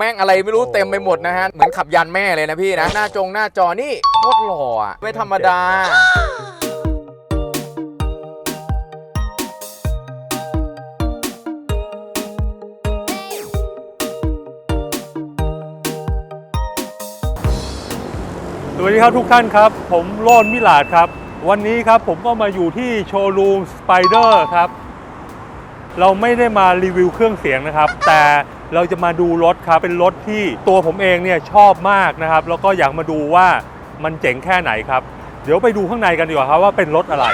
แม่งอะไรไม่รู้เต็มไปหมดนะฮะ เหมือนขับยันแม่เลยนะพี่นะ หน้าจงหน้าจอนี่โคตรหล่ออะไม่ธรรมดา สวัสดีครับทุกท่านครับ ผมโรนมิลาดครับ วันนี้ครับผมก็มาอยู่ที่โชว์รูมสไปเดอร์ครับ เราไม่ได้มารีวิวเครื่องเสียงนะครับ แต่ เราจะมาดูรถครับ เป็นรถที่ตัวผมเองเนี่ยชอบมากนะครับ แล้วก็อยากมาดูว่ามันเจ๋งแค่ไหนครับ เดี๋ยวไปดูข้างในกันดีกว่าครับว่าเป็นรถอะไร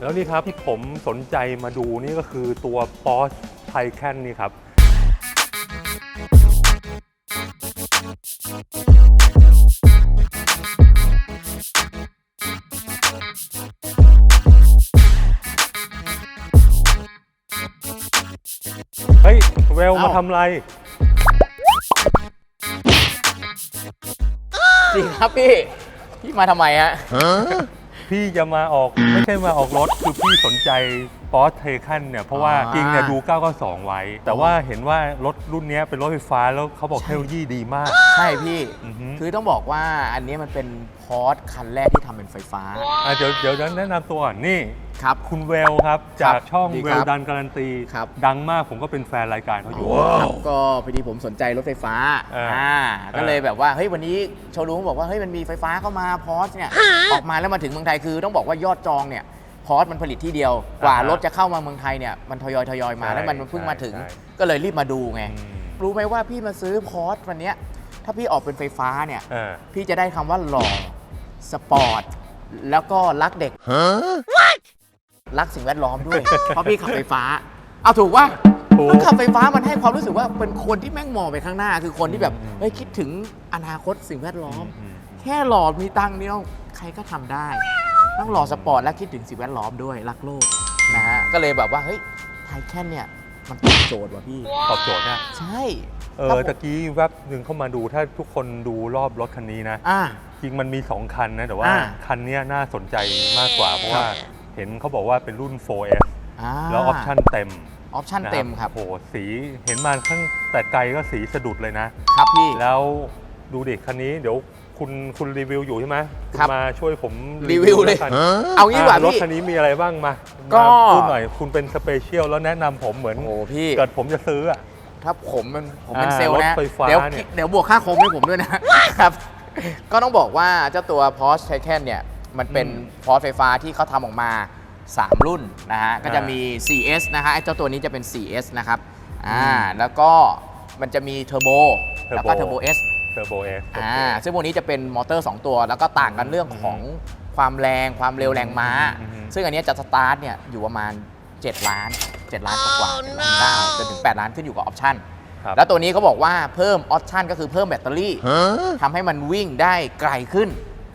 แล้วนี่ครับที่ผมสนใจมาดูนี่ก็คือตัว Porsche Taycan นี่ครับ ฮ้ยเวลมาเอ้าทำไร จริงครับพี่ พี่มาทำไมฮะ พี่จะมาออกไม่ใช่มาออกรถคือพี่สนใจ Porsche Taycan เนี่ยเพราะว่าอ่าจริงเนี่ยดู 992 ไว้ แต่ว่าเห็นว่ารถรุ่นเนี้ยเป็นรถไฟฟ้าแล้วเขาบอกเทคโนโลยีดีมาก ใช่พี่อือฮึคือต้องบอกว่าอันนี้มันเป็นพอร์ตคันแรกที่ทำเป็นไฟฟ้าอะเดี๋ยวเดี๋ยวแนะนำตัวก่อนนี่ครับคุณเวลครับ จากช่องดีเวครัลบดันการันตีครับดังมากผมก็เป็นแฟนรายการเขาอยู่ครับก็พอดีผมสนใจรถไฟฟ้าอ่าอ่าก็เลยแบบว่าเฮ้ยวันนี้โชว์รูมบอกว่าเฮ้ยมันมีไฟฟ้าเข้ามาพอสเนี่ยออกมาแล้วมาถึงเมืองไทยคือต้องบอกว่ายอดจองเนี่ย พอสมันผลิตที่เดียว กว่ารถจะเข้ามาเมืองไทยเนี่ยมันทยอยทยอยมาแล้วมันเพิ่งมาถึงก็เลยรีบมาดูไงอืมรู้ไหมว่าพี่มาซื้อพอสวันเนี้ยถ้าพี่ออกเป็นไฟฟ้าเนี่ย เออพี่จะได้คำว่าหล่อสปอร์ต แล้วก็รักเด็ก รักสิ่งแวดล้อมด้วย เพราะพี่ขับไฟฟ้า เอาถูกว่าถูก ขับไฟฟ้ามันให้ความรู้สึกว่าเป็นคนที่แม่งมองไปข้างหน้า คือคนที่แบบอืม เฮ้ยคิดถึงอนาคตสิ่งแวดล้อม อืมแค่หล่อมีตังค์เดียวใครก็ทำได้ ต้องหล่อสปอร์ตและคิดถึงสิ่งแวดล้อมด้วยรักโลกนะฮะก็เลยแบบว่าเฮ้ยไทยแค่เนี่ยมันตอบโจทย์ว่ะพี่ ตอบโจทย์นะ ใช่ เอครับอผมตะกี้แวบหนึ่งเข้ามาดูถ้าทุกคนดูรอบรถคันนี้นะอ่าจริงมันมี 2 คันนะ แต่ว่าอ่าคันเนี้ยน่าสนใจมากกว่า เพราะครับว่าเห็นเขาบอกว่าเป็นรุ่น 4S อ่าแล้วออปชั่นเต็ม ออปชั่นเต็มครับโอ้โหสีเห็นมาข้างแต่ไกลก็สีสะดุดเลยนะ ครับพี่ แล้วดูเด็กคันนี้เดี๋ยว คุณคุณรีวิวอยู่ใช่ไหมณครับ มาช่วยผมรีวิวเลย แกันเอางี้ดีกว่าอะรถพี่ คันนี้มีอะไรบ้างมาก็ มาพูดหน่อยคุณเป็นสเปเชียลแล้วแนะนำผมเหมือน โอ้โหพี่ เกิดผมจะซื้ออะ ถ้าผมมันผมเป็นอ่าเซลล์นะ รถไฟฟ้าเดี๋ยวเนี่ย เดี๋ยวบวกค่าโคมให้ผมด้วยนะ ครับ ก็ต้องบอกว่าเจ้าตัว Porsche Taycan เนี่ย มันเป็น Porsche ไฟฟ้าที่เขาทำออกมา 3 รุ่นนะฮะ ก็จะมี 4S นะฮะไอ้เจ้าตัวนี้จะเป็น 4S นะครับ อ่า แล้วก็มันจะมีเทอร์โบ แล้วก็ Turbo Turbo S เทอร์โบเอสอ่าซึ่งพวกนี้จะเป็นมอเตอร์ 2 ตัว แล้วก็ต่างกันเรื่องของความแรงความเร็วแรงม้าอืมซึ่งอันเนี้ยจะสตาร์ทเนี่ยอยู่ประมาณ 7 ล้าน 7 ล้านกว่าๆ7ล้านเก้าจนถึง 8 ล้านขึ้นอยู่กับออปชั่นครับแล้วตัวนี้เขาบอกว่าเพิ่มออปชั่นก็คือเพิ่มแบตเตอรี่ทำให้มันวิ่งได้ไกลขึ้น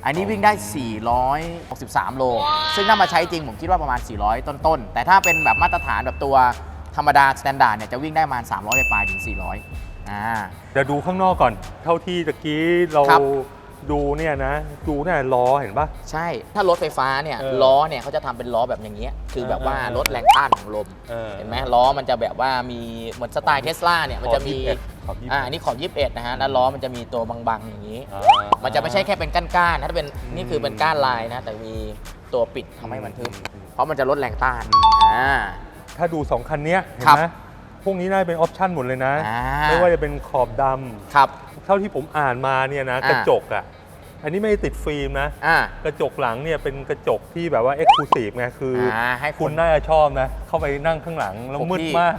อันนี้วิ่งได้ 463 โล ซึ่งถ้ามาใช้จริงผมคิดว่าประมาณ 400 ต้นๆ แต่ถ้าเป็นแบบมาตรฐานแบบตัวธรรมดาสแตนดาร์ดเนี่ยจะวิ่งได้ประมาณ 300 ปลายๆถึง 400 อ่า เดี๋ยวดูข้างนอกก่อน เท่าที่ตะกี้เราครับ ดูเนี่ยนะ ดูเนี่ยล้อเห็นปะ ใช่ถ้ารถไฟฟ้าเนี่ยเออล้อเนี่ยเขาจะทำเป็นล้อแบบอย่างเงี้ยคือแบบว่าเออเออลดแรงต้านของลมเออเห็นไหมล้อมันจะแบบว่ามีเหมือนสไตล์เทสลาเนี่ยมันจะมีขอบ21ขอบ21อ่าอันนี้ขอบ21นะฮะแล้วล้อมันจะมีตัวบางๆอย่างนี้ อ่า มันจะไม่ใช่แค่เป็นก้านๆนะถ้าเป็นอืมนี่คือเป็นก้านลายนะ แต่มีตัวปิดทำให้มันทึบอืม เพราะมันจะลดแรงต้านอืมอ่า ถ้าดู2คันเนี้ยเห็นครับไหมพ วกนี้น่าจะเป็นออปชั่นหมดเลยนะ อ่า ไม่ว่าจะเป็นขอบดำครับ เท่าที่ผมอ่านมาเนี่ยนะอ่ากระจกอะอันนี้ไม่ได้ติดฟิล์มนะ อ่า กระจกหลังเนี่ยเป็นกระจกที่แบบว่าเอ็กซ์คลูซีฟไงคือออ่าให้คุณน่าจะชอบนะ เข้าไปนั่งข้างหลังแล้วผมมืดพี่มาก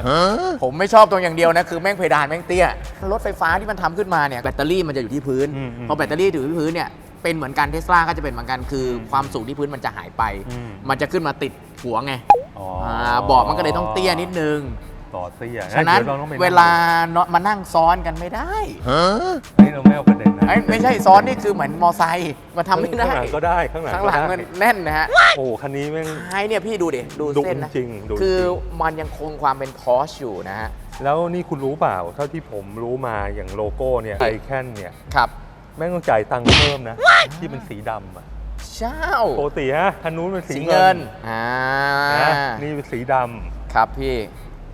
ผมไม่ชอบตรงอย่างเดียวนะ คือแม่งเพดานแม่งเตี้ย รถไฟฟ้าที่มันทำขึ้นมาเนี่ยแบตเตอรี่มันจะอยู่ที่พื้น อืมอืมพอแบตเตอรี่อยู่ที่พื้นเนี่ยเป็นเหมือนกันเทสลาก็จะเป็นเหมือนกันคืออมความสูงที่พื้นมันจะหายไป อืม มันจะขึ้นมาติดหัวไงอ๋ออ่าเบาะมันก็เลยต้องเตี้ยนิดนึง ต่อเตี้ยฉะนั้นดี๋ยรต้องไปงเวลาเนอะมานั่งซ้อนกันไม่ได้นี่เราไม่เอาประเด็นนะเอ้ยไม่ใช่ซ้อนนี่คือเหมือนมอไซค์มาทำไม่ได้ ข้างหลังก็ได้ข้างหลังข้างก็หลังได้มันแน่นนะฮะโอ้โหคันนี้แม่ง ท้ายเนี่ยพี่ดูดิ ดูดุเส้นนะจริงดุคือจริงมันยังคงความเป็นพอชอยู่นะฮะ แล้วนี่คุณรู้เปล่า เท่าที่ผมรู้มาอย่างโลโก้เนี่ยไอแคนเนี่ย ครับ แม่งต้องจ่ายตังค์เพิ่มนะ ที่เป็นสีดำอะเช่าปกติฮะคันนู้นเป็นสีสีเงิเงินนอ่านะนี่เป็นสีดำครับพี่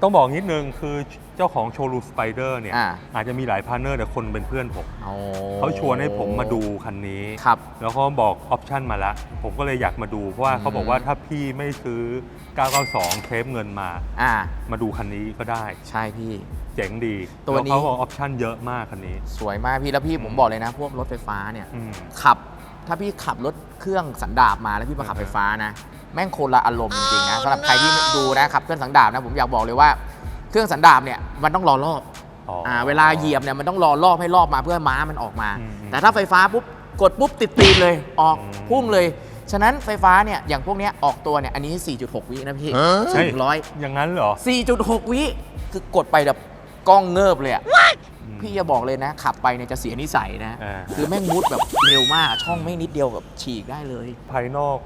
ต้องบอกนิดนึงคือเจ้าของโชว์รูมสไปเดอร์เนี่ยอ่า อาจจะมีหลายพาร์ทเนอร์แต่คนเป็นเพื่อนผม โอ้เขาชวนให้ผมมาดูคันนี้ ครับ แล้วเขาบอกออปชันมาแล้วผมก็เลยอยากมาดู เพราะว่าอืม เขาบอกว่าถ้าพี่ไม่ซื้อ 992 เทปเงินมา อ่า มาดูคันนี้ก็ได้ ใช่พี่ เจ๋งดีตัวนี้ แล้เขาบอกออปชันเยอะมากคันนี้ สวยมากพี่แล้วพี่ผมบอกเลยนะ พวกรถไฟฟ้าเนี่ย อืม ขับ ถ้าพี่ขับรถเครื่องสันดาปมาแล้วพี่มาขับอ่าไฟฮะฟ้านะ แม่งคนละอารมณ์จริงๆนะสำหรับใครที่ดูนะขับเครื่องสันดาปนะผมอยากบอกเลยว่าเครื่องสันดาปเนี่ยมันต้องรอรอบอ๋อออ่าเวลาเหยียบเนี่ยมันต้องรอรอบให้รอบมาเพื่อม้ามันออกมาอืมอืมแต่ถ้าไฟฟ้าปุ๊บกดปุ๊บติดตีนเลยออกอืมพุ่งเลย ฉะนั้นไฟฟ้าเนี่ยอย่างพวกเนี้ยออกตัวเนี่ยอันนี้ 4.6 วินะพี่ใช่ถึงร้อยอย่างนั้นเหรอ 4.6 วิคือกดไปแบบกล้องเงิบเลยอะอืมพี่จะบอกเลยนะ ขับไปเนี่ยจะเสียนิสัยนะอ่าคือแม่งมุดแบบเร็วมากช่องไม่นิดเดียวแบบฉีกได้เลย ภายนอก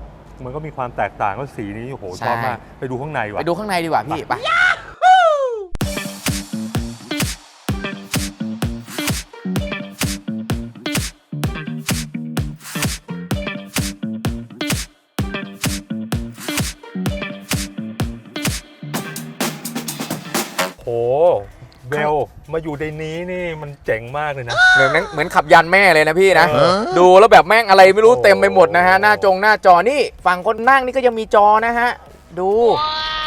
มันก็มีความแตกต่างก็สีนี้โอ้โหใช่ชอบมาก ไปดูข้างในไปว่ะดูข้างในดีกว่าพี่ไปโห เบลมาอยู่ในนี้นี่มันเจ๋งมากเลยนะ เหมือนเหมือนขับยันแม่เลยนะพี่นะ เออ ดูแล้วแบบแม่งอะไรไม่รู้โอ้เต็มไปหมดนะฮะ หน้าจงหน้าจอนี่ฝั่งคนนั่งนี่ก็ยังมีจอนะฮะ ดู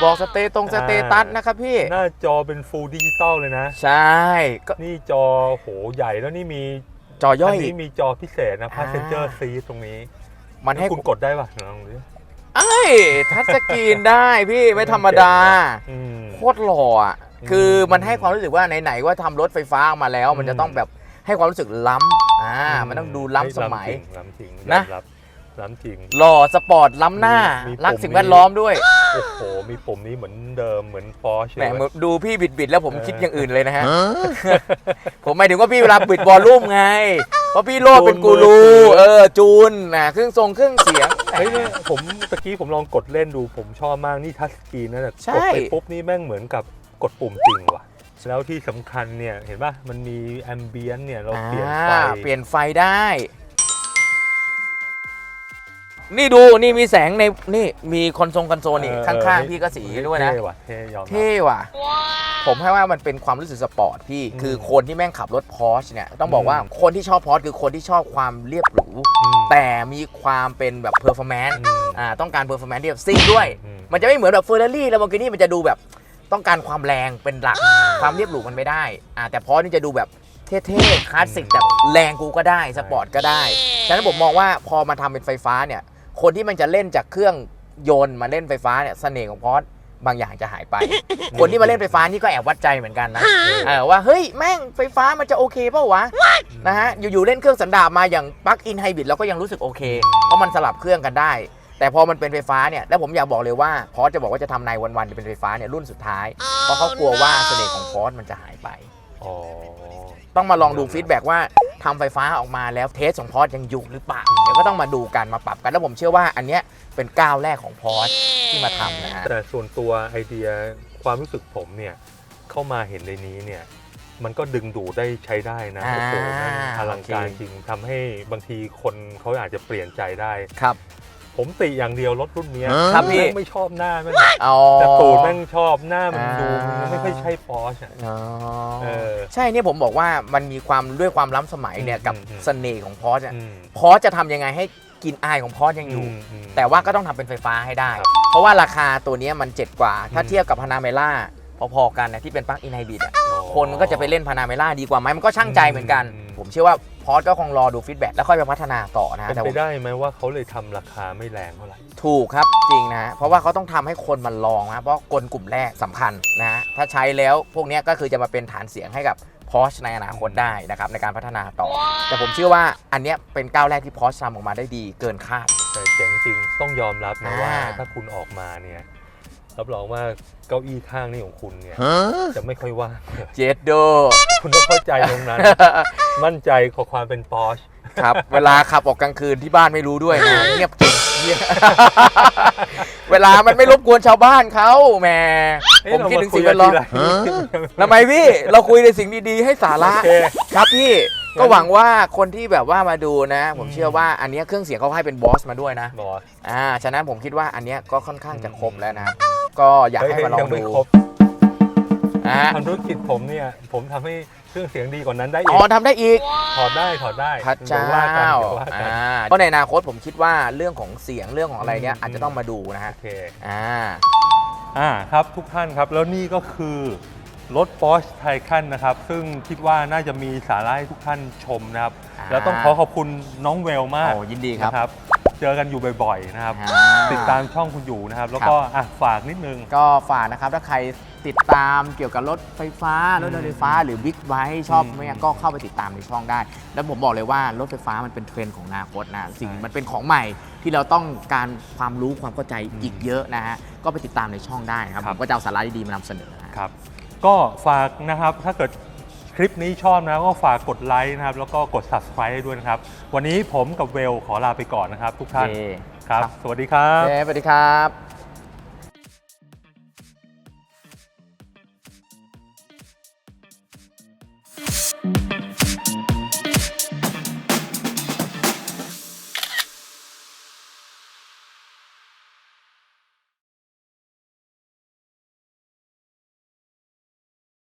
บอกสเตตรงสเตตัสนะครับพี่ หน้าจอเป็นฟูลดิจิตอลเลยนะ ใช่ก็นี่จอโหใหญ่แล้วนี่มีจอย่อย นนี้มีจอพิเศษนะ อ่า passenger seat ตรงนี้มันให้คุณกดได้ป่ะลองดูดิไอ้ยทัชสกรีนได้พี่ไม่ธรรมดา อืมโคตรหล่ออะอืม คือมันให้ความรู้สึกว่าไหนๆว่าทำรถไฟฟ้าออกมาแล้ว มันจะอืมต้องแบบให้ความรู้สึกล้ำอ่ามันต้องดูล้ำสมัย ล้ำจริงนะ ล้ำจริงยอมรับล้ำจริง หล่อสปอร์ตล้ำหน้า มีมีรักปุ่มสิ่งแวดล้อมด้วยโอ้โห มีปุ่มนี้เหมือนเดิมเหมือนฟอร์ชแหมเลยดูพี่บิดบิดๆแล้วผมเออ คิดอย่างอื่นเลยนะฮะ ผมหมายถึงว่าพี่เวลาบิดวอลลุ่มไง เพราะพี่โลดเป็นกูรูเออจูนนะเครื่องทรงเครื่องเสียง เฮ้ยเนี่ยผมตะกี้ผมลองกดเล่นดูผมชอบมากนี่ทัชสกรีนนะแต่ใช่ กดไปปุ๊บนี่แม่งเหมือนกับ กดปุ่มจริงว่ะ แล้วที่สำคัญเนี่ยเห็นป่ะมันมีแอมเบียนเนี่ยเราเปลี่ยนไฟอ่าเปลี่ยนไฟได้ นี่ดูนี่มีแสงในนี่มีคอนโซลคอนโซลนี่เออข้างเออๆพี่ก็สีด้วยนะ เท่ว่ะเท่ยอมรับ เท่ว่ะ ผมให้ว่ามันเป็นความรู้สึกสปอร์ตพี่ อืมคือคนที่แม่งขับรถพอร์ชเนี่ย ต้องบอกว่าอืม คนที่ชอบพอร์ชคือคนที่ชอบความเรียบหรู อืมแต่มีความเป็นแบบเพอร์ฟอร์แมนซ์อืม อ่าต้องการเพอร์ฟอร์แมนซ์ที่แบบซิ่งด้วย อืม มันจะไม่เหมือนแบบเฟอร์รารี่แล้วบางทีนี่มันจะดูแบบ ต้องการความแรงเป็นหลักความเรียบหรูมันไม่ได้อ่าแต่พอร์ชนี่จะดูแบบเท่ๆคลาสสิกแบบแรงกูก็ได้สปอร์ตก็ได้ฉะนั้นผมมองว่าพอมาทำเป็นไฟฟ้าเนี่ย คนที่มันจะเล่นจากเครื่องยนต์มาเล่นไฟฟ้าเนี่ยเสน่ห์ของพอร์ชบางอย่างจะหายไป คนที่มาเล่นไฟฟ้านี่ก็แอบวัดใจเหมือนกันนะเออว่าเฮ้ยแม่งไฟฟ้ามันจะโอเคเปล่าวะนะฮะอยู่ๆเล่นเครื่องสันดาปมาอย่างปลั๊กอินไฮบริดเราก็ยังรู้สึกโอเค เพราะมันสลับเครื่องกันได้ แต่พอมันเป็นไฟฟ้าเนี่ยแล้วผมอยากบอกเลยว่าพอร์ชจะบอกว่าจะทำในวันๆจะเป็นไฟฟ้าเนี่ยรุ่นสุดท้าย เพราะเขากลัวว่าเสน่ห์ของพอร์ชมันจะหายไป อ๋อ ต้องมาลองดูฟีดแบ็กว่าทำไฟฟ้าออกมาแล้วเทสของพอร์ชยังอยู่หรือเปล่าเดี๋ยวก็ต้องมาดูกันมาปรับกันแล้วผมเชื่อว่าอันเนี้ยเป็นก้าวแรกของพอร์ชที่มาทำนะฮะแต่ส่วนตัวไอเดียความรู้สึกผมเนี่ย เข้ามาเห็นในนี้เนี่ย มันก็ดึงดูดได้ใช้ได้นะอ่าโอ้โหแม่งอลังการโอเคจริงทำให้บางทีคนเขาอาจจะเปลี่ยนใจได้ ครับ ผมติอย่างเดียวรถรุ่นเนี้ยครับพี่ แม่งไม่ชอบหน้าแม่งอ๋อแต่ตูดแม่งชอบหน้ามันอ่าดูมันไม่ค่อยใช่ฟอร์ชอะอ๋อเออ ใช่เนี่ยผมบอกว่ามันมีความด้วยความล้ำสมัยเนี่ยอืมกับอืม เสน่ห์ของพอร์ชอะอืมพอร์ชจะทำยังไงให้กลินอายของพอร์ชยังอยู่มอืมแต่ว่าก็ต้องทำเป็นไฟฟ้าให้ได้ ครับเพราะว่าราคาตัวเนี้ยมันเจ็ดกว่า ถ้าอืม เทียบกับพานาเมล่าพอๆกันนะที่เป็นปลั๊กอินไฮบริดอะอ๋อคนมันก็จะไปเล่นพานาเมล่าดีกว่าไหมมันก็ช่างใจเหมือนกัน อืม ผมเชื่อว่า พอร์ตก็คงรอดูฟีดแบ็กแล้วค่อยไปพัฒนาต่อนะเป็นแต่ไปผมได้ไหมว่าเขาเลยทำราคาไม่แรงเท่าไหร่ ถูกครับจริงนะเพราะว่าเขาต้องทำให้คนมันลองนะเพราะกลกลุ่มแรกสำคัญนะถ้าใช้แล้วพวกเนี้ยก็คือจะมาเป็นฐานเสียงให้กับพอชในอนาคตได้นะครับในการพัฒนาต่อ แต่ผมเชื่อว่าอันเนี้ยเป็นก้าวแรกที่พอชทำออกมาได้ดีเกินคาด แต่เจ๋งจริงต้องยอมรับนะอ่าว่า ถ้าคุณออกมาเนี่ย รับรองว่าเก้าอี้ข้างนี่ของคุณเนี่ยจะไม่ค่อยว่างเจดโดคุณต้องเข้าใจตรงนั้น มั่นใจขอความเป็นปอชครับ เวลาขับออกกลางคืนที่บ้านไม่รู้ด้วยนะเงียบจริงเงียบเวลามันไม่รบกวนชาวบ้านเขาแหมผมคิดถึงสิ่งแวดล้อมทำไมพี่ เราคุยในสิ่งดีๆ ให้สาระโอเคครับพี่ก็หวังว่าคนที่แบบว่ามาดูนะ ผมอืมเชื่อว่าอันเนี้ยเครื่องเสียงเขาให้เป็นบอสมาด้วยนะบอสอ่าฉะนั้นผมคิดว่าอันเนี้ยก็ค่อนข้างจะครบแล้วนะครับ ก็อยากให้มาลองยังดูไม่ครบอ่า ทำธุรกิจผมเนี่ย ผมทำให้เครื่องเสียงดีกว่านั้นได้อ๋อีอกทำได้อีก ถอดได้ถอดได้พระเจ้าดี๋ยวว่ากันเดี๋ยวว่ากันอ่าเพราะในอนาคตผมคิดว่าเรื่องของเสียงเรื่องของอะไรเนี้ยอืมอาจจะต้องมาดูนะฮะ โอเค อ่า อ่าครับทุกท่านครับแล้วนี่ก็คือ รถ Porsche Taycan นะครับ ซึ่งคิดว่าน่าจะมีสาระให้ทุกท่านชมนะครับ อ่า แล้วต้องขอขอบคุณน้องเวลมากโอ้ยินดีครับ นะครับ เจอกันอยู่บ่อยๆนะครับ อ่าติดตามช่องคุณอยู่นะครับ แล้วก็อะฝากนิดนึง ก็ฝากนะครับ ถ้าใครติดตามเกี่ยวกับรถไฟฟ้า รถยนต์ไฟฟ้าหรือบิ๊กไบค์ชอบอืมเนี่ยก็เข้าไปติดตามในช่องได้ แล้วผมบอกเลยว่ารถไฟฟ้ามันเป็นเทรนด์ของอนาคตนะสิ่งใช่มันเป็นของใหม่ที่เราต้องการความรู้ความเข้าใจอีกเยอะนะฮะก็ไปติดตามในช่องได้นะครับครัผบมก็จะเอาสาระดีๆมานำเสนอนะครับ ก็ฝากนะครับถ้าเกิดคลิปนี้ชอบนะก็ฝากกดไลค์นะครับ แล้วก็กด subscribe ให้ด้วยนะครับ วันนี้ผมกับเวลขอลาไปก่อนนะครับ ทุกท่านโอเคครับครับ สวัสดีครับเย้สวัสดีครับ